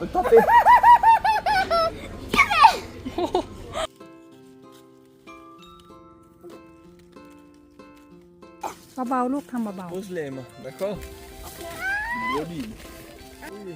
Men Tappi! เบาๆลูกทำเบา On se lève, d'accord Joli. Oui.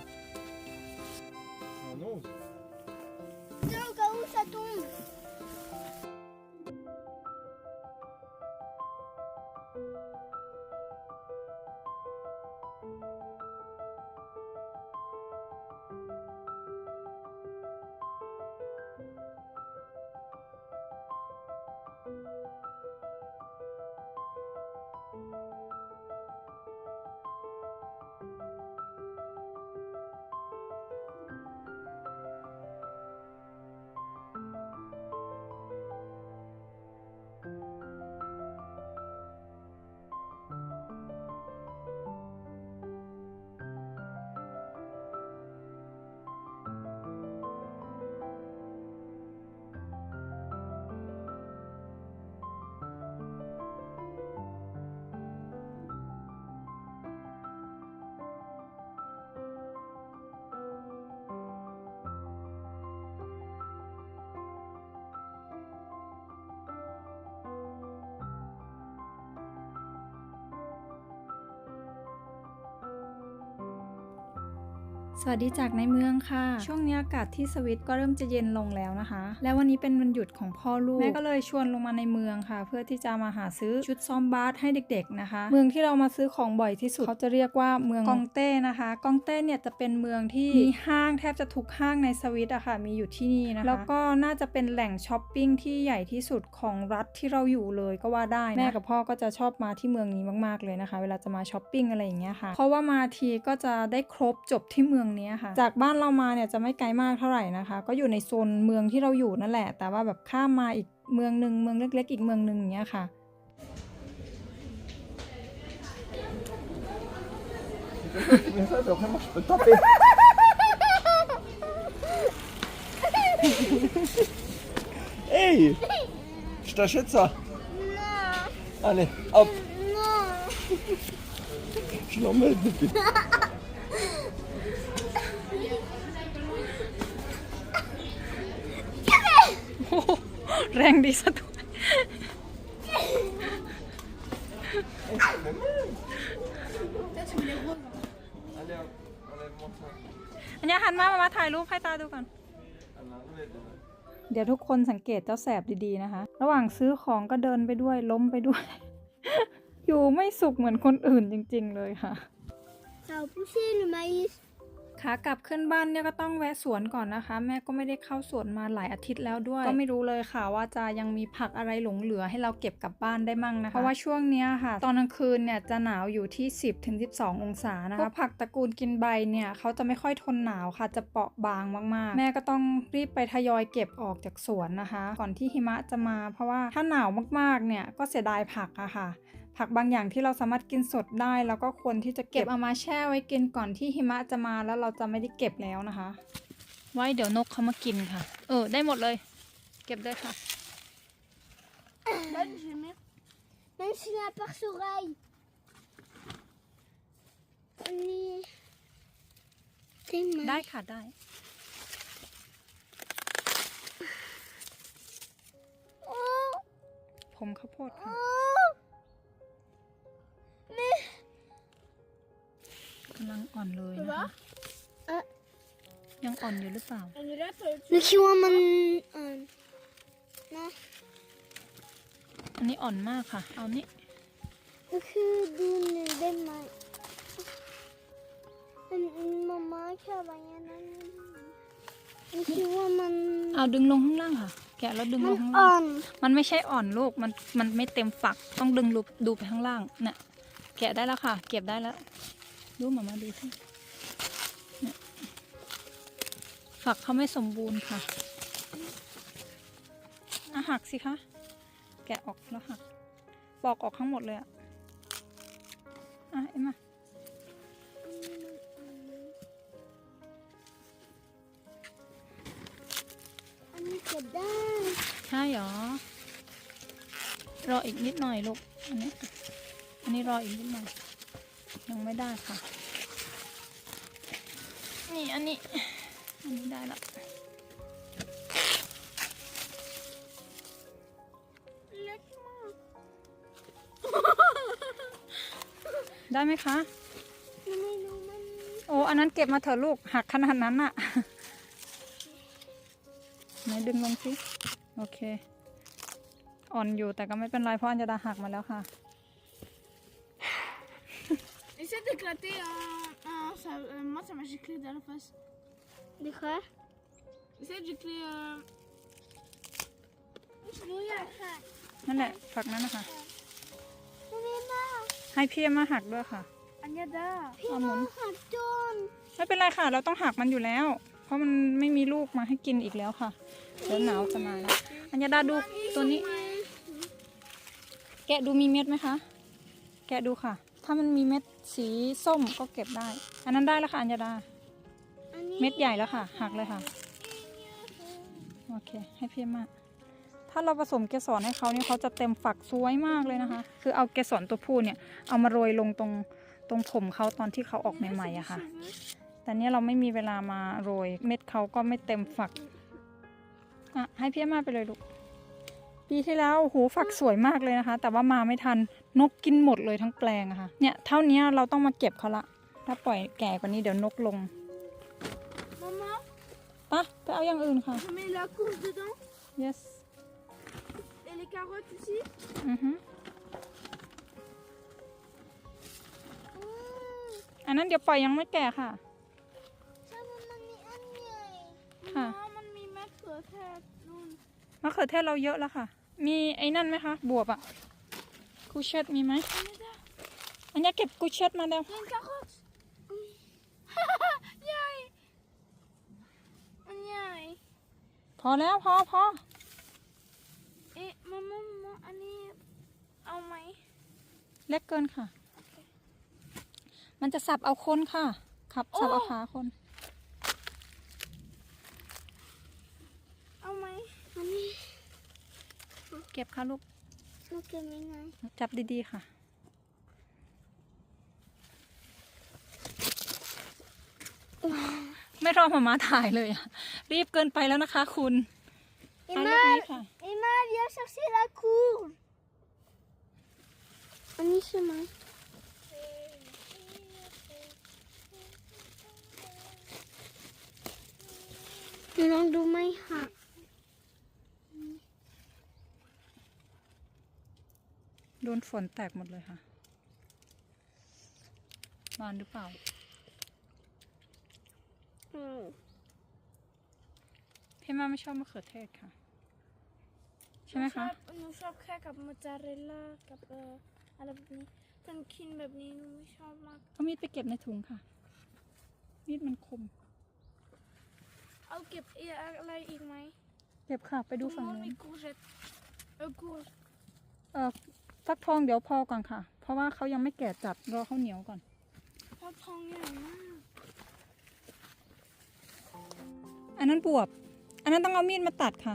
สวัสดีจากในเมืองค่ะ ช่วงนี้อากาศที่สวิตก็เริ่มจะเย็นลงแล้วนะคะ แล้ววันนี้เป็นวันหยุดของพ่อลูก แม่ก็เลยชวนลงมาในเมืองค่ะ เพื่อที่จะมาหาซื้อชุดซ้อมบาสให้เด็ก ๆนะคะ เมืองที่เรามาซื้อของบ่อยที่สุดเขาจะเรียกว่าเมืองกองเต้นะคะกองเต้เนี่ยจะเป็นเมืองที่มีห้างแทบจะทุกห้างในสวิตอะค่ะ มีอยู่ที่นี่นะคะแล้วก็น่าจะเป็นแหล่งช้อปปิ้งที่ใหญ่ที่สุดของรัฐที่เราอยู่เลยก็ว่าได้นะแม่กับพ่อก็จะชอบมาที่เมืองนี้มากๆเลยนะคะ เวลาจะมาช้อปปิ้งอะไรอย่างเงี้ยค่ะเพราะว่ามาทีก็จะได้ครบจบที่เมืองนี้ค่ะ จากบ้านเรามาเนี่ยจะไม่ไกลมากเท่าไหร่นะคะ ก็อยู่ในโซนเมืองที่เราอยู่นั่นแหละ แต่ว่าแบบข้ามมาอีกเมืองหนึ่งเมืองเล็ก ๆ อีกเมืองหนึ่งอย่างเงี้ยค่ะ mais ça, après moi, je peux taper. hey Je t'achète ça. Non, Allez, hop, non. je l'emmène แรงดีซะด้วย Allez, hop, enlève-moi ça. อันนี้หันมามาถ่ายรูปให้ตาดูก่อน เดี๋ยวทุกคนสังเกตเจ้าแสบดีๆนะคะ ระหว่างซื้อของก็เดินไปด้วย ล้มไปด้วย อยู่ไม่สุขเหมือนคนอื่นจริง ๆ เลยค่ะ Ça a poussé le maïs. ขากลับขึ้นบ้านเนี่ยก็ต้องแวะสวนก่อนนะคะ แม่ก็ไม่ได้เข้าสวนมาหลายอาทิตย์แล้วด้วย ก็ไม่รู้เลยค่ะว่าจะยังมีผักอะไรหลงเหลือให้เราเก็บกลับบ้านได้มั่งนะคะ เพราะว่าช่วงเนี้ยค่ะ ตอนกลางคืนเนี่ยจะหนาวอยู่ที่ 10ถึง12 องศานะคะผักตระกูลกินใบเนี่ยเขาจะไม่ค่อยทนหนาวค่ะ จะเปราะบางมากๆ แม่ก็ต้องรีบไปทยอยเก็บออกจากสวนนะคะ ก่อนที่หิมะจะมา เพราะว่าถ้าหนาวมากๆเนี่ยก็เสียดายผักอะค่ะ ผักบางอย่างที่เราสามารถกินสดได้ แล้วก็ควรที่จะเก็บเอามาแช่ไว้กินก่อนที่หิมะจะมาแล้วเราจะไม่ได้เก็บแล้วนะคะ ไว้เดี๋ยวนกเขามากินค่ะ เออ ได้หมดเลย เก็บเลยค่ะ Même, je mets. Même s'il y a un perce-oreille. On est. Tes mains. ได้ค่ะได้ Oh, ผมข้าวโพดค่ะ oh. Mais. กำลังอ่อนเลย Tu นะคะ vois Euh. ยังอ่อนอยู่หรือเปล่า On est là pour le Mais qui voit mon. euh, Non. อันนี้อ่อนมากค่ะ เอานี่ Que d'une des mains. Une maman qui a rien à Mais qui voit mon. เอาดึงลงข้างล่างค่ะ แกะแล้วดึงลงข้างล่าง On. มันไม่ใช่อ่อนลูก มันมันไม่เต็มฝัก ต้องดึงดูดูไปข้างล่างน่ะ แกะได้แล้วค่ะ เก็บได้แล้ว ดูหมามาดูที่ฝักเขาไม่สมบูรณ์ค่ะอะหักสิคะ แกะออกแล้วหัก ปอกออกทั้งหมดเลยอะอะเอ็มมาอันนี้ก็ได้ ใช่เหรอ รออีกนิดหน่อยลูก อันนี้ อันนี้รออีกนิดหน่อยยังไม่ได้ค่ะ นี่อันนี้ อันนี้ได้ละเล็กมาก ได้ไหมคะ ไม่รู้มันโอ้อันนั้นเก็บมาเถอะลูกหักขนาดนั้นอะไหนดึงลงสิ โอเค อ่อนอยู่แต่ก็ไม่เป็นไรเพราะอัญญาดาหักมาแล้วค่ะ Essaie d'éclater un, un ça, euh, moi ça m'a giclé dans la face. ดีค่ะ Essaie de gicler euh, หนูอยากหักนั่นแหละฝักนั้นนะคะพี่มาให้พี่เอ็มมาหักด้วยค่ะ Agnada. พี่เอาหมุมานหักจนไม่เป็นไรค่ะ เราต้องหักมันอยู่แล้ว เพราะมันไม่มีลูกมาให้กินอีกแล้วค่ะ เดี๋ยวหนาวจะมาแล้วอัญญาดาดูตัวนี้ แกะดูมีเม็ดไหมคะ แกะดูค่ะ ถ้ามันมีเม็ด สีส้มก็เก็บได้ อันนั้นได้แล้วค่ะอัญญาดาอันนี้เม็ดใหญ่แล้วค่ะ หักเลยค่ะ โอเค ให้พี่เอ็มมาถ้าเราผสมเกสรให้เขาเนี่ยเขาจะเต็มฝักสวยมากเลยนะคะ คือเอาเกสรตัวผู้เนี่ย เอามาโรยลงตรงตรงผมเขาตอนที่เขาออกใหม่ๆอะค่ะ แต่เนี้ยเราไม่มีเวลามาโรย เม็ดเขาก็ไม่เต็มฝัก อะ ให้พี่เอ็มมาไปเลยลูก ปีที่แล้วโอ้โหูฝักสวยมากเลยนะคะ แต่ว่ามาไม่ทันนกกินหมดเลยทั้งแปลงอะค่ะ เนี่ยเท่านี้เราต้องมาเก็บเขาละ ถ้าปล่อยแก่กว่านี้เดี๋ยวนกลง Maman, ปะไปเอาอย่างอื่นค่ะ je mets la courge dedans yes et les carottes aussi. อือฮึอืมอันนั้นเดี๋ยวปล่อยยังไม่แก่ค่ะ ใช่มันมันมีอันใหญ่ค่ะ Maman, man met mettre sur la tête. Non. มะเขือเทศเราเยอะแล้วค่ะ มีไอ้นั่นไหมคะ บวบอะกูเชตมีไหม Agnada, อันนี้เก็บกูเชตมาแล้ว il y a une carotte. Yay. Yay. พอแล้วพอพอ Et maman, maman, Annie, oh my. เล็กเกินค่ะ มันจะสับเอาคนค่ะ ขับสับเอาขาคน Oh my. อันนี้ เก็บค่ะลูกหนูเก็บยังไงจับดีๆค่ะ ไม่รอมามาถ่ายเลยอะรีบเกินไปแล้วนะคะ คุณอีเอามาลูกนี้ค่ะอีมา viens chercher la courge อันนี้ใช่ไหมหนูลองดูไหมหัก โดนฝนแตกหมดเลยค่ะ บานหรือเปล่าอืมพี่มาไม่ชอบมะเขือเทศค่ะ ใช่ไหมคะ หนูชอบแค่กับมอสซาเรลล่ากับเอ่ออะไรแบบนี้ทันคินแบบนี้หนูไม่ชอบมาก เอามีดไปเก็บในถุงค่ะ มีดมันคม เอาเก็บอีกอะไรอีกไหม เก็บค่ะ ไปดูฝั่งมันู้มีนกูเจ็ดเออกูเออ ฟักทองเดี๋ยวพอก่อนค่ะ เพราะว่าเขายังไม่แก่จัดรอเขาเหนียวก่อนพอทองใหญ่มากอันนั้นบวบ อันนั้นต้องเอามีดมาตัดค่ะ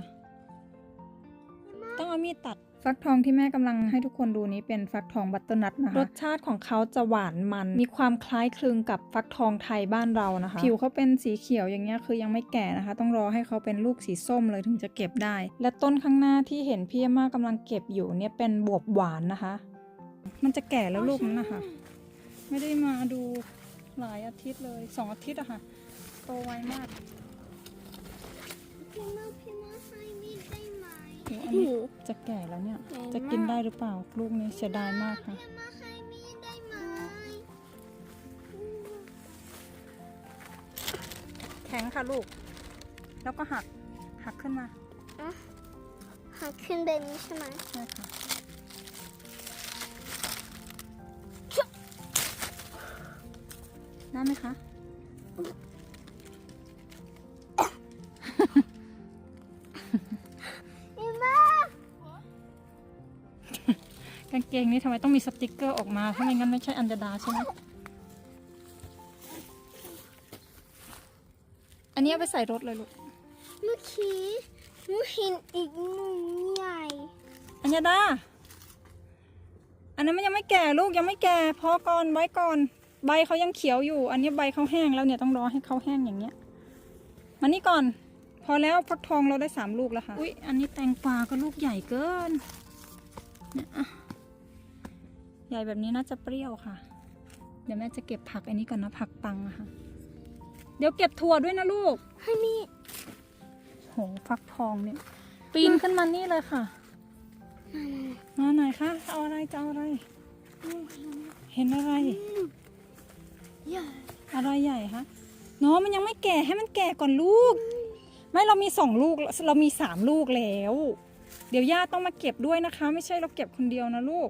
ต้องเอามีดตัด ฟักทองที่แม่กำลังให้ทุกคนดูนี้เป็นฟักทองบัตเตอร์นัทนะคะ รสชาติของเขาจะหวานมัน มีความคล้ายคลึงกับฟักทองไทยบ้านเรานะคะ ผิวเขาเป็นสีเขียวอย่างเงี้ยคือยังไม่แก่นะคะ ต้องรอให้เขาเป็นลูกสีส้มเลยถึงจะเก็บได้ และต้นข้างหน้าที่เห็นพี่เอมมากำลังเก็บอยู่เนี่ยเป็นบวบหวานนะคะ มันจะแก่แล้วลูกนั้นนะคะ ไม่ได้มาดูหลายอาทิตย์เลยสองอาทิตย์อะค่ะ โตไวมาก จะแก่แล้วเนี่ย จะกินได้หรือเปล่าลูกนี้เสียดายมากค่ะพี่มาให้มีดได้ไหมแข็งค่ะลูก แล้วก็หัก หักขึ้นมาหักขึ้นแบบนี้ใช่ไหมใช่ค่ะได้ไหมคะ เกงนี้ทำไมต้องมีสติกเกอร์ออกมาถ้าไม่งั้นไม่ใช่อันดาดาใช่ไหมอันนี้เอาไปใส่รถเลยลูกเมื่อกี้หนูเห็นอีกหนึ่งใหญ่ อัญญาดา อันนั้นมันยังไม่แก่ลูกยังไม่แก่พอก่อนไว้ก่อน ใบเขายังเขียวอยู่ อันนี้ใบเขาแห้งแล้วเนี่ยต้องรอให้เขาแห้งอย่างเงี้ยมานี่ก่อน พอแล้วฟักทองเราได้สามลูกแล้วค่ะ อุ๊ยอันนี้แตงกวาก็ลูกใหญ่เกินเนี่ยอะ ใหญ่แบบนี้น่าจะเปรี้ยวค่ะ เดี๋ยวแม่จะเก็บผักอันนี้ก่อนนะผักปังอะค่ะ เดี๋ยวเก็บถั่วด้วยนะลูกให้นี่โหฟักทองเนี่ย ปีนขึ้นมานี่เลยค่ะ มาไหนอยคะเอาอะไรจะเอาอะไร เห็นอะไรอย่าอะไรใหญ่คะน้องมันยังไม่แก่ให้มันแก่ก่อนลูก ไม่เรามีสองลูกเรามีสามลูกแล้ว เดี๋ยวย่าต้องมาเก็บด้วยนะคะ ไม่ใช่เราเก็บคนเดียวนะลูก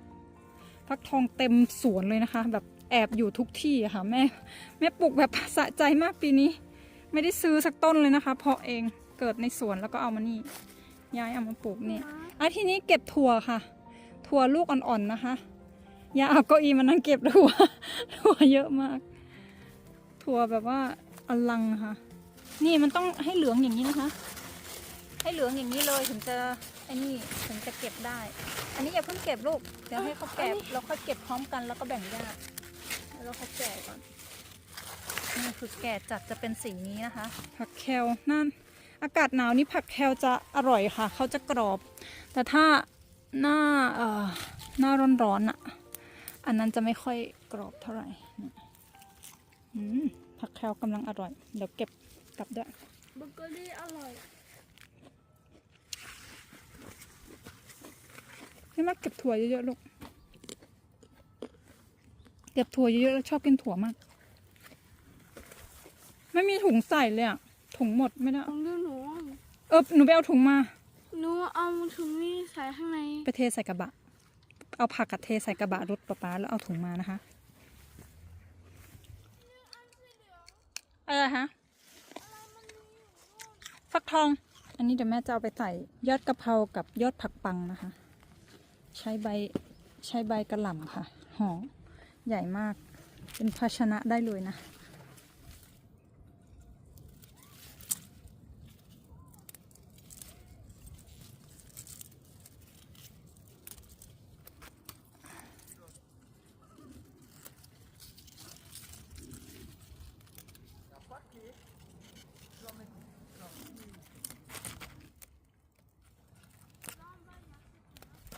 ฟักทองเต็มสวนเลยนะคะ แบบแอบอยู่ทุกที่อะค่ะแม่แม่ปลูกแบบสะใจมากปีนี้ ไม่ได้ซื้อสักต้นเลยนะคะ เพาะเองเกิดในสวนแล้วก็เอามานี่ย้ายเอามาปลูกนี่อะทีนี้เก็บถั่วค่ะ ถั่วลูกอ่อนๆนะคะย่าเอาเก้าอี้มานั่งเก็บถั่วถั่วเยอะมาก ถั่วแบบว่าอลังค่ะ นี่มันต้องให้เหลืองอย่างนี้นะคะ ให้เหลืองอย่างนี้เลยถึงจะไอ้นี่ถึงจะเก็บได้ อันนี้อย่าเพิ่งเก็บลูก เดี๋ยวให้เขาแก่แล้วค่อยเก็บพร้อมกันแล้วก็แบ่งญาติแล้วเขาแก่ก่อน นี่คือแก่จัดจะเป็นสีนี้นะคะ ผักแคลนั่น อากาศหนาวนี่ผักแคลจะอร่อยค่ะ เขาจะกรอบ แต่ถ้าหน้าเอ่อหน้าร้อนๆอะ อันนั้นจะไม่ค่อยกรอบเท่าไหร่นี่อืมผักแคลกำลังอร่อย เดี๋ยวเก็บกลับด้วยเบเกอรี่อร่อย ให้มาเก็บถั่วเยอะๆลูก เก็บถั่วเยอะๆแล้วชอบกินถั่วมาก ไม่มีถุงใส่เลยอะถุงหมดไม่ได้ ขอเอางดูหนูเออหนูไปเอาถุงมา หนูเอาถุงนี้ใส่ข้างในไปเทใส่กระบะ เอาผักกับเทใส่กระบะรถป๊าป๊าแล้วเอาถุงมานะคะ อะไรคะฟักทอง อันนี้เดี๋ยวแม่จะเอาไปใส่ยอดกะเพรากับยอดผักปังนะคะ ใช้ใบใช้ใบกระหล่ำค่ะห่อใหญ่มากเป็นภาชนะได้เลยนะ หวาน Là, c'est prêt, hein Et puis, tu vois, il faut que ça bien, il faut que ça bien, il faut que ça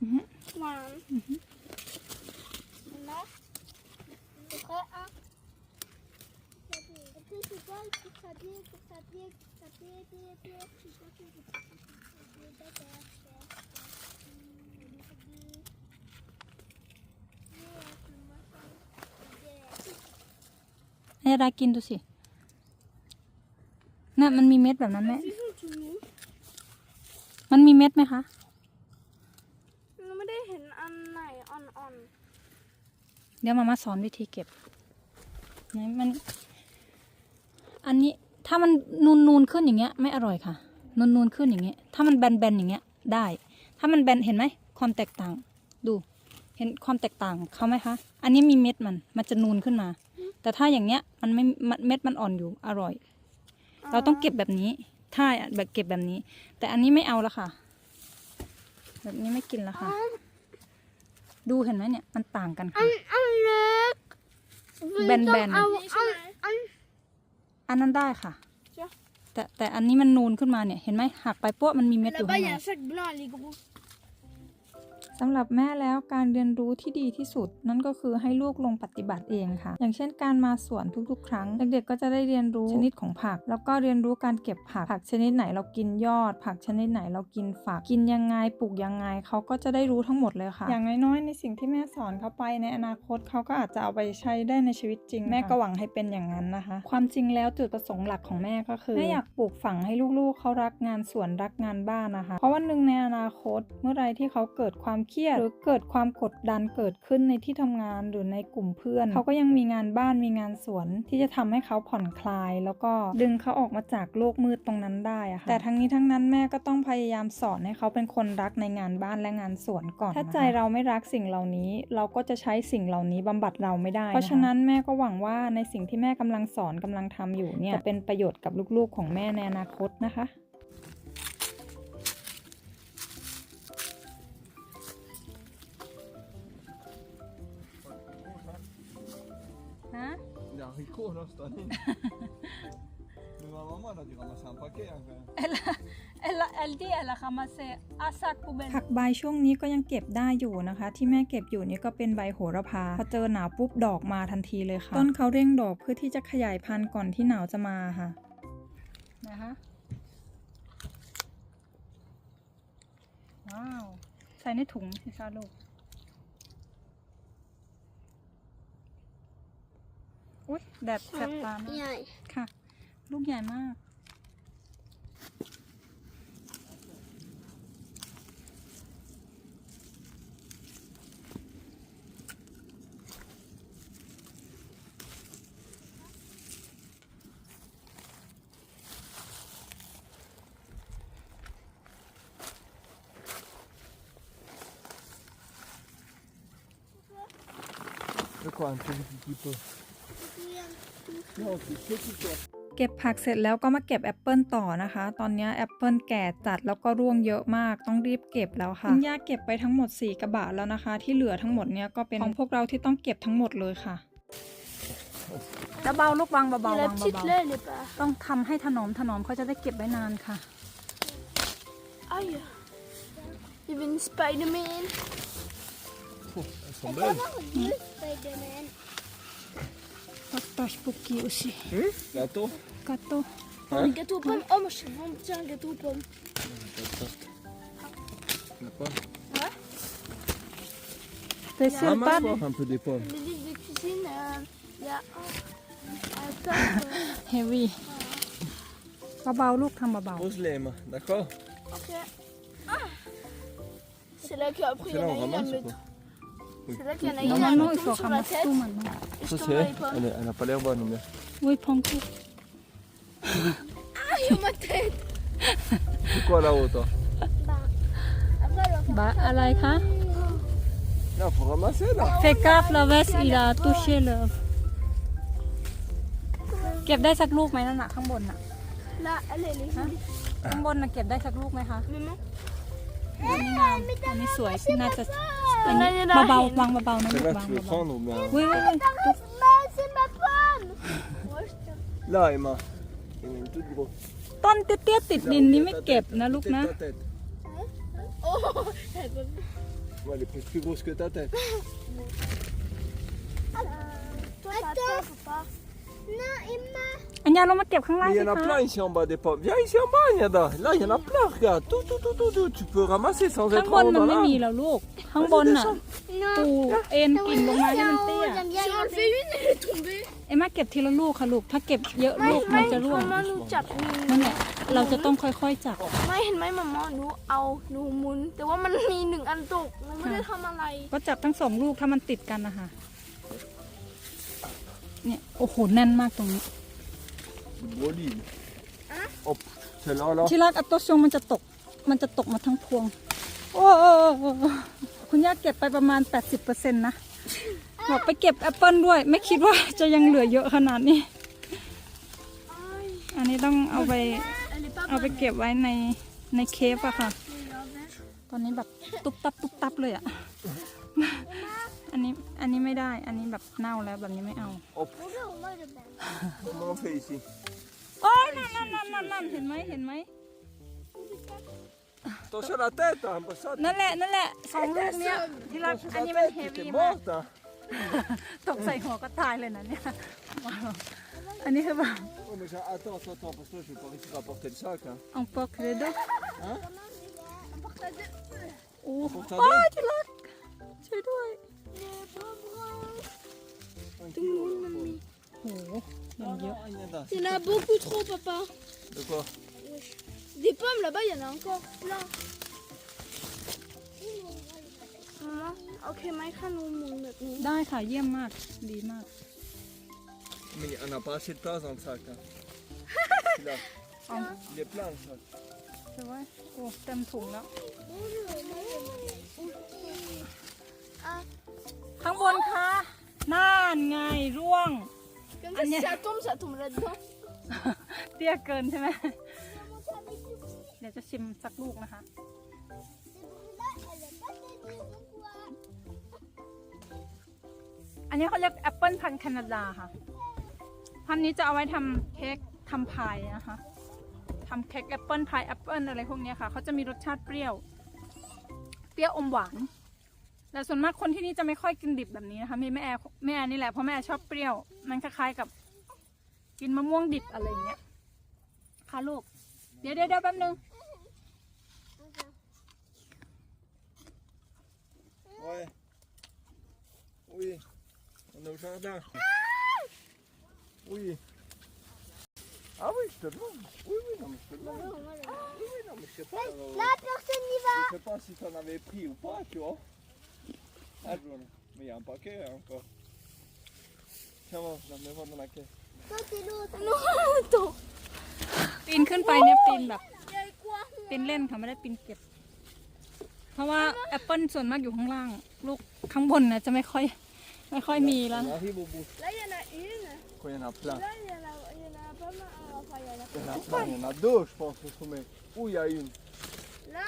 bien, bien, bien. Tu vois, tu veux- D'accord, d'accord. Bien. ให้ดากินดูสิน่ะมันมีเม็ดแบบนั้นไหมที่สุดถุงนี้มันมีเม็ดไหมคะ หนูไม่ได้เห็นอันไหนอ่อน เดี๋ยวมามาสอนวิธีเก็บไหนมัน อันนี้ถ้ามันนูนนูนๆขึ้นอย่างเงี้ย ไม่อร่อยค่ะนูนนูนๆขึ้นอย่างเงี้ย ถ้ามันแบนแบนๆอย่างเงี้ยได้ ถ้ามันแบนเห็นไหมความแตกต่าง ดู เห็นความแตกต่างเขาไหมคะ อันนี้มีเม็ดมัน มันจะนูนขึ้นมา แต่ถ้าอย่างเงี้ยมันไม่เม็ดมันอ่อนอยู่อร่อย เราต้องเก็บแบบนี้ถ้าแบบเก็บแบบนี้ แต่อันนี้ไม่เอาล้วค่ะ แบบนี้ไม่กินล้วค่ะ ดูเห็นไหมเนี่ยมันต่างกันค่ะ Un leg. แบนๆ เอานี่ใช่ไหมอันนั้นได้ค่ะจ้ะแต่แต่อันนี้มันนูนขึ้นมาเนี่ยเห็นไหมหักไปปุ๊บมันมีเม็ดอยู่ Là-bas, ข้าง il y ใน a un sac blanc à l'égout. สำหรับแม่แล้วการเรียนรู้ที่ดีที่สุด นั่นก็คือให้ลูกลงปฏิบัติเองค่ะ อย่างเช่นการมาสวนทุกๆ ครั้ง เด็กๆก็จะได้เรียนรู้ชนิดของผัก แล้วก็เรียนรู้การเก็บผักผักชนิดไหนเรากินยอด ผักชนิดไหนเรากินฝักกินยังไงปลูกยังไงเขาก็จะได้รู้ทั้งหมดเลยค่ะ อย่างน้อยๆในสิ่งที่แม่สอนเขาไปในอนาคตเขาก็อาจจะเอาไปใช้ได้ในชีวิตจริง แม่ก็หวังให้เป็นอย่างนั้นนะคะ ความจริงแล้วจุดประสงค์หลักของแม่ก็คือแม่อยากปลูกฝังให้ลูกๆเขารักงานสวนรักงานบ้านนะคะ เพราะวันหนึ่งในอนาคตเมื่อไรที่เขาเกิดความเครียดหรือเกิดความกดดันเกิดขึ้นในที่ทำงานหรือในกลุ่มเพื่อน เขาก็ยังมีงานบ้านมีงานสวนที่จะทำให้เขาผ่อนคลาย แล้วก็ดึงเขาออกมาจากโลกมืดตรงนั้นได้อะค่ะแต่ทั้งนี้ทั้งนั้นแม่ก็ต้องพยายามสอนให้เขาเป็นคนรักในงานบ้านและงานสวนก่อน ถ้าใจเราไม่รักสิ่งเหล่านี้ เราก็จะใช้สิ่งเหล่านี้บำบัดเราไม่ได้ เพราะฉะนั้นแม่ก็หวังว่าในสิ่งที่แม่กำลังสอนกำลังทำอยู่เนี่ยจะเป็นประโยชน์กับลูกๆของแม่ในอนาคตนะคะ คามาเซอาซักปูเบนผักใบช่วงนี้ก็ยังเก็บได้อยู่นะคะ ที่แม่เก็บอยู่นี่ก็เป็นใบโหระพาพอเจอหนาวปุ๊บดอกมาทันทีเลยค่ะ ต้นเขาเร่งดอกเพื่อที่จะขยายพันธุ์ก่อนที่หนาวจะมาค่ะนะคะว้าว ใส่ในถุงสิคะลูก อุ๊ย แดดแสบตามาก ใหญ่ค่ะ ลูกใหญ่มาก De quoi un petit peu Non, c'est petit quoi. เก็บผักเสร็จแล้วก็มาเก็บแอปเปิลต่อนะคะ ตอนนี้แอปเปิลแก่จัดแล้วก็ร่วงเยอะมาก ต้องรีบเก็บแล้วค่ะคุณย่าเก็บไปทั้งหมด 4 กระบะแล้วนะคะ ที่เหลือทั้งหมดเนี่ยก็เป็นของพวกเราที่ต้องเก็บทั้งหมดเลยค่ะเบาๆลูกวางเบา Et ๆ la วาง petite เบา là, elle est pas. ๆต้องทำให้ถนอมถนอมเขาจะได้เก็บไว้นานค่ะ Aïe. Il y avait une Spider-Man. Elles sont On va belles. avoir deux Spider-Man. ปักตัชปุกกี้อุชิ Hum Gâteau กาโต Un gâteau aux pommes. Oh, moi je sais vraiment bien un gâteau aux pommes. La pomme. เตยซื้อปั๊บ Ramasse-moi un peu des pommes. Les livres de cuisine, euh, il y a un, un top. euh, เฮฟวี่เบาๆลูกทำเบา Pose-les, Emma, d'accord ok. Ah. C'est là qu'après il y C'est là en on a une, elle ramasse ou me quoi C'est là qu'il y en a ๆ une, น้อง elle น้อง me อีกสอง tombe sur คำมา la tête สู้มัน et je Ça tombe c'est dans elle les pommes. elle, est- elle a pas l'air bonne ou bien อุ้ยพองกุ Aïe, ma tête C'est quoi là-haut toi Bah, après, elle va faire บะอะไรคะ Là faut ramasser là เฟกาฟลาเวสอีลาตูเชเลฟเก็บได้สักลูกไหมนั่นน่ะข้างบนน่ะ Là, elle, elle est jolie. ข้างบนน่ะเก็บได้สักลูกไหมคะ Maman อันนี้งามอันนี้สวยน่าจะ อันอันนั้นี้นยังได้เบาเห็นๆวางเบาๆนะลูก Celle-là วาง tu veux เบา prendre ou bien ๆอุ้ยอุ้ยอุ้ย Mais c'est ma pomme Ouais, je tiens. Là Emma Il y en a une toute grosse ต้นเตี้ยๆติดดินนี่ไม่เก็บนะลูกนะ Ta tête. Oh, elle peut- Ouais, elle est presque plus grosse que ta tête. Toi, t'as peur ou pas Non, Emma อันยาลงมาเก็บข้างล่าง Mais il y สิ en a คะ plein ici en bas des pommes. Viens ici en bas, Niada. Là, il y en a plein, regarde. Tout, tout, tout, tout, tout. Tu peux ramasser sans ข้าง être บ en น haut มัน dans ไม่มี l'arbre. แล้วลูก ข้างบนน่ะ Non ปูเอ็นกิ่งลงมาให้มันเตี้ย J'aime bien J'ai enlevé grimper. une, elle est tombée. เอ็มมาเก็บทีละลูกค่ะลูก ถ้าเก็บเยอะลูกมันจะร่วง Maman nous จับหนูนั่นแหละ เราจะต้องค่อยๆจับ ไม่เห็นไหมมาม่าหนูเอาหนูหมุน แต่ว่ามันมีหนึ่งอันตกหนูไม่ได้ทำอะไร ก็จับทั้งสองลูกถ้ามันติดกันนะคะเนี่ย โอ้โห แน่นมากตรงนี้ Broline. Hop, celle-là, là. ที่รักอัตโตชงมันจะตก มันจะตกมาทั้งพวง โอ้คุณย่าเก็บไปประมาณ 80%นะ บอกไปเก็บแอปเปิลด้วย ไม่คิดว่าจะยังเหลือเยอะขนาดนี้ อันนี้ต้องเอาไป Elle est pas เอาไปเก็บไว้ในในเคฟอะค่ะ ตอนนี้แบบตุ๊บตับตุ๊บตับเลยอะอันนี้อันนี้ไม่ได้ อันนี้แบบเน่าแล้วแบบนี้ไม่เอา Bonjour, moi je m'aime. Comment on fait ici โอ้ยนั่นนั่นนั่นนั่นนั่นเห็นไหมเห็นไหม Attention à la tête, hein, pas ça. นั่นแหละนั่นแหละ สองลูกเนี้ยที่รัก Attention อัน à นี้ la มัน tête, เฮ tu วี่ t'es มาก morte. hein. ตกใส่หัวก็ตายเลยนะเนี่ยว้าวอันนี้คือแบบ Oh, mais j'ai- attends, attends, attends, parce que là, je vais pas réussir à porter le sac. Hein. อังปอกเครโดโอ้ Pour ta โอ้ย dent. ที่รักช่วยด้วย Un kilo, là, โอ้ โหยังเยอะ Ah, Niada, Il y en a beaucoup trop, papa. De quoi Des pommes là-bas, il y en a encore plein. Maman, ok, mais kan nous maintenant. ได้ค่ะ เยี่ยมมาก ดีมาก Mais on n'a pas assez de place dans le sac. Hein. Là. Ah. Il est plein le sac. ใช่ไหมโอ้เต็มถุงแล้วข้างบนคะน่านไงร่วง Comme Agnès. ça, si ça tombe, ça tombe là-dedans. เตี้ยเกินใช่ไหมเดี๋ยวจะชิมสักลูกนะคะ อันนี้เขาเรียกแอปเปิลพันธุ์แคนาดาค่ะ พันธุ์นี้จะเอาไว้ทำเค้กทำพายนะคะทำเค้กแอปเปิลพายแอปเปิลอะไรพวกเนี้ยค่ะ เขาจะมีรสชาติเปรี้ยว เปรี้ยวอมหวาน แต่ส่วนมากคนที่นี่จะไม่ค่อยกินดิบแบบนี้นะคะ มีแม่แอร์แม่แอร์นี่แหละเพราะแม่แอร์ชอบเปรี้ยว มันคล้ายๆกับ กินมะม่วงดิบอะไรอย่างเงี้ย ค่ะลูก เดี๋ยวเดี๋ยวเดี๋ยวแป๊บนึง Ouais. Oui. On est au jardin. Oui. Ah oui, je te demande. Oui, oui, non, mais je te demande. Oui, oui, non, mais je sais pas. euh, Là, personne n'y va. je sais pas si t'en avais pris ou pas, tu vois. Ah, je vois. Mais il y a un paquet hein, encore. Tiens, bon, je la mets moi dans la caisse. Toi, c'est l'autre. Non, attends. ปีนขึ้นไปเนี่ยปีนแบบ Il y a quoi ปีน len ค่ะไม่ได้ปีนเก็บ เพราะว่าแอปเปิลส่วนมากอยู่ข้างล่าง ลูกข้างบนนะจะไม่ค่อย ไม่ค่อยมีแล้ว On arrive au bout. Là, il y en a une. Quoi, il y en a plein. Là, il y en a, il y en a pas mal. Enfin, il y en a Il y en a pas plein, il y en a deux, je pense, au sommet. Où il y a une Là,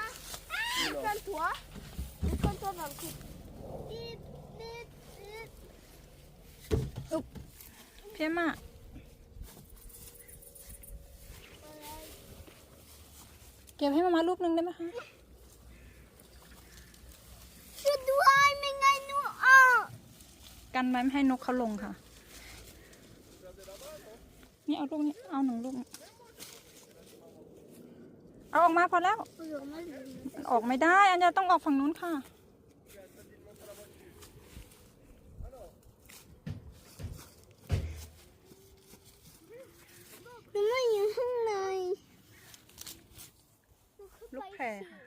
Là. calme-toi. Et calme-toi dans le coup. Bip, bip, bip. เพี้ยมา Voilà. เก็บให้มามารูปหนึงได้ไหมคะ Je dois, mais nous un. กันไว้ไม่ให้นกเขาลงค่ะ นี่เอาลูกนี้เอาหนึ่งลูกนี้เอาออกมาพอแล้ว ออกไม่ได้ อันจะต้องออกฝั่งนู้นค่ะ Maman, il y a un œil. ลูกแพรค่ะ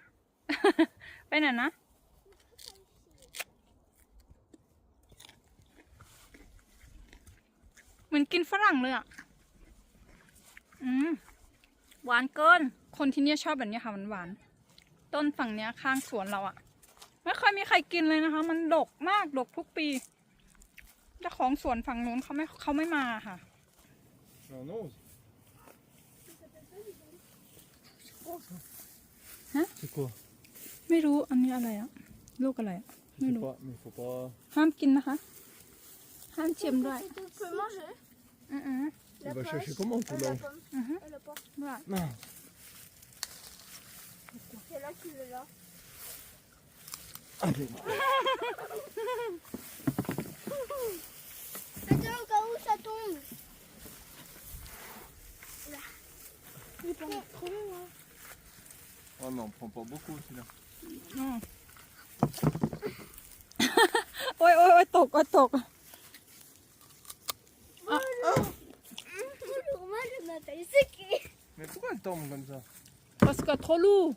ไปไหนนะเหมือนกินฝรั่งเลยอะ อืม หวานเกิน คนที่เนี่ยชอบแบบนี้ค่ะหวานหวานๆต้นฝั่งเนี้ยข้างสวนเราอะ ไม่เคยมีใครกินเลยนะคะ มันดกมากดกทุกปีเจ้าของสวนฝั่งนู้นเขาไม่เขาไม่มาค่ะ Un ose. Hein C'est quoi ไม่รู้อันนี้อะไรอะลูกอะไรอะ Je sais Non. pas, mais faut pas. ห้ามกินนะคะ ห้ามชิมด้วย Tu peux manger อือ On va chercher comment tout Euh, là la pomme. Mhm. Euh, la pomme. ๆว่า Non. C'est là qu'il est là. Allez. Attends, au cas où ça tombe. Il est pas trop long, hein. Oh non, on prend pas beaucoup celui-là. อืม โอ้ยโอ้ยโอ้ยตกโอ้ยตก Bonjour, moi je m'appelle Seki. Mais pourquoi elle tombe comme ça parce que trop lourd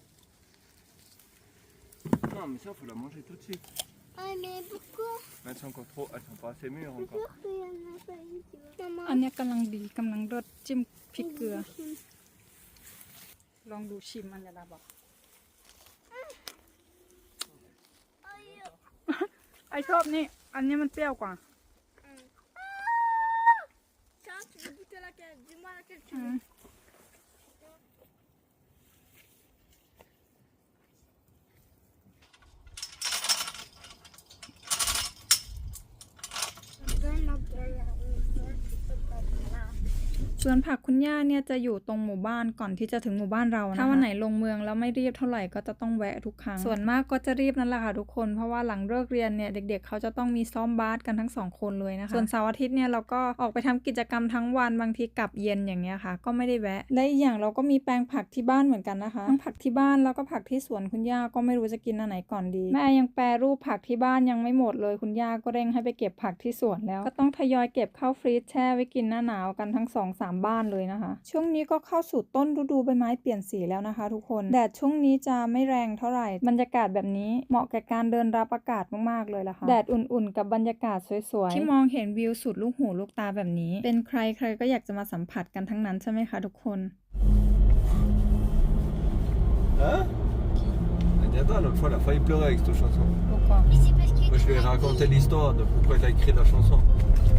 Non, mais ça, faut la manger tout de suite. Ah, mais pourquoi Mais elles sont encore trop. Elles sont pas assez mûres C'est encore. sûr qu'il y en a pas une, tu vois. Maman. อันเนี้ยกำลังดีกำลังรสจิ้มพริกเกลือ ลองดูชิมอันยาดาบอกไอชอบนี่ อันนี้มันเปรี้ยวกว่า Tiens, tu veux goûter laquelle Dis-moi laquelle tu อื veux. ม สวนผักคุณย่าเนี่ยจะอยู่ตรงหมู่บ้านก่อนที่จะถึงหมู่บ้านเรานะคะถ้าวันไหนลงเมืองแล้วไม่รีบเท่าไหร่ก็จะต้องแวะทุกครั้ง ส่วนมากก็จะรีบนั่นแหละค่ะทุกคน เพราะว่าหลังเลิกเรียนเนี่ยเด็กๆ เขาจะต้องมีซ้อมบาสกันทั้งสองคนเลยนะคะ ส่วนเสาร์อาทิตย์เนี่ยเราก็ออกไปทำกิจกรรมทั้งวันบางทีกลับเย็นอย่างเงี้ยค่ะ ก็ไม่ได้แวะ และอีกอย่างเราก็มีแปลงผักที่บ้านเหมือนกันนะคะ ทั้งผักที่บ้านแล้วก็ผักที่สวนคุณย่าก็ไม่รู้จะกินอันไหนก่อนดี แม่ยังแปรรูปผักที่บ้านยังไม่หมดเลยคุณย่าก็เร่งให้ไปเก็บผักที่สวนแล้ว ก็ต้องทยอยเก็บเข้าฟรีซแช่ไว้กินหน้าหนาวกันทั้งสองสาม3 บ้านเลยนะคะ ช่วงนี้ก็เข้าสู่ต้นฤดูใบไม้เปลี่ยนสีแล้วนะคะ ทุกคนแดดช่วงนี้จะไม่แรงเท่าไหร่บรรยากาศแบบนี้เหมาะแก่การเดินรับอากาศมากๆเลยล่ะค่ะแดดอุ่นๆ กับบรรยากาศสวยๆ ที่มองเห็นวิวสุดลูกหูลูกตาแบบนี้ เป็นใครใครก็อยากจะมาสัมผัสกันทั้งนั้นใช่ไหมคะทุกคน Hein Agnata, l'autre fois, elle a failli pleurer avec cette chanson. Pourquoi Mais c'est parce que Moi, je lui ai raconté l'histoire de pourquoi elle a écrit la chanson.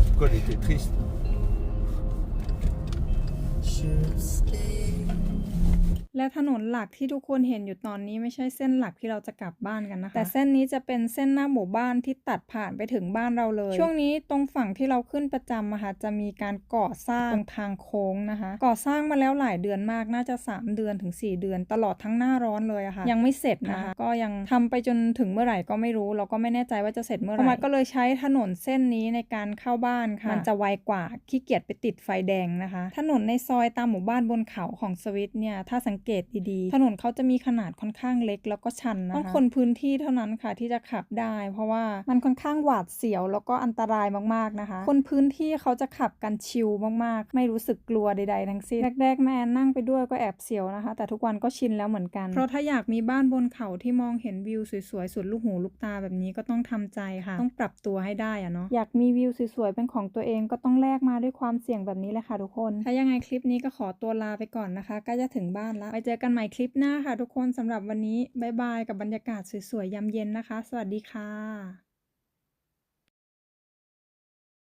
Pourquoi elle était triste. to stay. และถนนหลักที่ทุกคนเห็นอยู่ตอนนี้ไม่ใช่เส้นหลักที่เราจะกลับบ้านกันนะคะ แต่เส้นนี้จะเป็นเส้นหน้าหมู่บ้านที่ตัดผ่านไปถึงบ้านเราเลย ช่วงนี้ตรงฝั่งที่เราขึ้นประจำอะค่ะจะมีการก่อสร้างตรงทางโค้งนะคะ ก่อสร้างมาแล้วหลายเดือนมากน่าจะ 3 เดือนถึง 4 เดือน ตลอดทั้งหน้าร้อนเลยอะค่ะยังไม่เสร็จนะคะ ก็ยังทำไปจนถึงเมื่อไหร่ก็ไม่รู้ เราก็ไม่แน่ใจว่าจะเสร็จเมื่อไหร่มันก็เลยใช้ถนนเส้นนี้ในการเข้าบ้านค่ะมันจะไวกว่าขี้เกียจไปติดไฟแดงนะคะ ถนนในซอยตามหมู่บ้านบนเขาของสวิตเนี่ยถ้าสังเกตดีๆ ถนนเขาจะมีขนาดค่อนข้างเล็กแล้วก็ชันนะคะต้องคนพื้นที่เท่านั้นค่ะที่จะขับได้ เพราะว่ามันค่อนข้างหวาดเสียวแล้วก็อันตรายมากๆนะคะ คนพื้นที่เขาจะขับกันชิลมากๆ ไม่รู้สึกกลัวใดๆทั้งสิ้นแรกๆแม่แอนนั่งไปด้วยก็แอบเสียวนะคะ แต่ทุกวันก็ชินแล้วเหมือนกัน เพราะถ้าอยากมีบ้านบนเขาที่มองเห็นวิวสวยๆสุดลูกหูลูกตาแบบนี้ก็ต้องทำใจค่ะ ต้องปรับตัวให้ได้อะเนาะอยากมีวิวสวยๆเป็นของตัวเองก็ต้องแลกมาด้วยความเสี่ยงแบบนี้แหละค่ะทุกคน ถ้ายังไงคลิปนี้ก็ขอตัวลาไปก่อนนะคะใกล้จะถึงบ้านแล้วไว้เจอกันใหม่คลิปหน้าค่ะทุกคนสำหรับวันนี้ บ๊ายบายกับบรรยากาศสวยๆยามเย็นนะคะ สวัสดีค่ะ